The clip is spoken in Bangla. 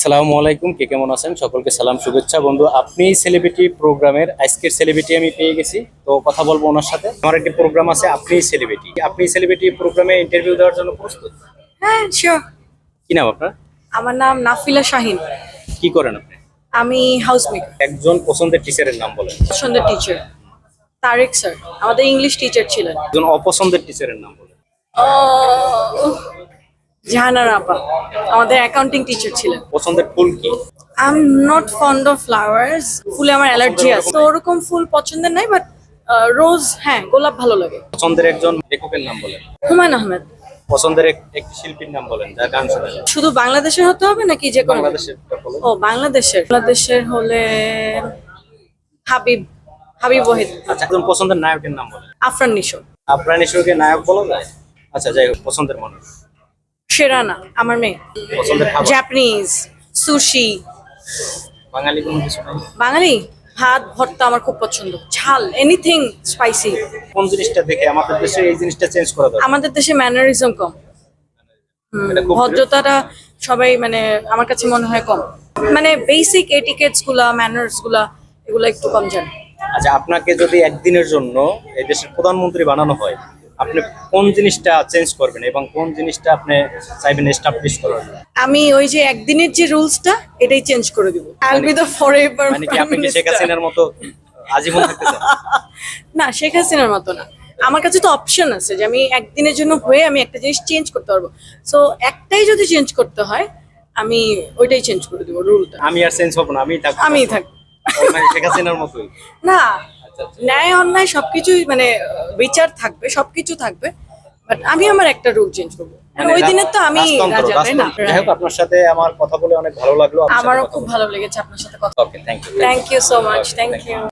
আসসালামু আলাইকুম কে কেমন আছেন? সকলকে সালাম শুভেচ্ছা। বন্ধু আপনি সেলিব্রিটি প্রোগ্রামের আজকের সেলিব্রিটি আমি পেয়ে গেছি। তো কথা বলব ওনার সাথে। আমার একটি প্রোগ্রাম আছে আপনি সেলিব্রিটি আপনি সেলিব্রিটি প্রোগ্রামে ইন্টারভিউ দেওয়ার জন্য প্রস্তুত? হ্যাঁ শিওর কি নাম আপনার? আমার নাম নাফিলা শাহিন। কি করেন আপনি? আমি হাউসমেকার একজন পছন্দের টিচারের নাম বলেন। পছন্দের টিচার তারেক স্যার আমাদের ইংলিশ টিচার ছিলেন। একজন অপছন্দের টিচারের নাম বলেন। জাহানার আপা আমাদের অ্যাকাউন্টিং টিচার ছিলেন। পছন্দের ফুল কি? I am not fond of flowers ফুলে আমার অ্যালার্জি আছে। তো ওরকম ফুল পছন্দের নাই বাট রোজ হ্যাঁ গোলাপ ভালো লাগে। পছন্দের একজন লেখকের নাম বলেন। হুমায়ুন আহমেদ। পছন্দের একটি শিল্পীর নাম বলেন যার গান শোনা শুধু বাংলাদেশের হতে হবে নাকি যে কোনো বাংলাদেশের ও বাংলাদেশের। বাংলাদেশের হলে হাবিব হাবিব ওয়াহিদ। আচ্ছা একজন পছন্দের নায়কের নাম বলেন। আফরান নিশো। আপনার নিশ্চয়ই নায়ক বলা যায়? আচ্ছা যাই হোক পছন্দের মানুষ। শেরানা আমার মেয়ে। জাপানিজ সুশি বাঙালি কোনো কিছু নাই? বাঙালি? ভাত ভর্তা আমার খুব পছন্দ। ঝাল এনিথিং স্পাইসি কোন জিনিসটা দেখে আমাদের দেশে এই জিনিসটা চেঞ্জ করা দরকার? আমাদের দেশে ম্যানারিজম কম। ভদ্রতাটা সবাই মানে আমার কাছে মনে হয় কম। মানে বেসিক এটিকেটসগুলা ম্যানার্সগুলা এগুলো একটু কম জানে। আচ্ছা আপনাকে যদি একদিনের জন্য এই দেশের প্রধানমন্ত্রী বানানো হয় আপনি কোন জিনিসটা চেঞ্জ করবেন এবং কোন জিনিসটা আপনি চাইবেন এস্টাবলিশ করার? আমি ওই যে একদিনের যে রুলসটা এটাই চেঞ্জ করে দিব। I will be the forever মানে কি আপনি কি শেখ হাসিনার মতো আজীবন থাকতে চান? না শেখ হাসিনার মতো না। আমার কাছে তো অপশন আছে যে আমি একদিনের জন্য হয়ে আমি একটা জিনিস চেঞ্জ করতে পারব। সো একটাই যদি চেঞ্জ করতে হয় আমি ওইটাই চেঞ্জ করে দিব রুলটা। আমি আর চেঞ্জ হব না আমি থাকব। আমিই থাকব। শেখ হাসিনার মতোই। না ন্যায় অন্যায় সবকিছুই মানে বিচার থাকবে সবকিছু থাকবে বাট আমি আমার একটা রুল চেঞ্জ করব। মানে ওই দিনের তো আমি রাজা তাই না? হোক আপনার সাথে আমার কথা বলে অনেক ভালো লাগল আমারও খুব ভালো লেগেছে আপনার সাথে কথা thank you thank you so much thank you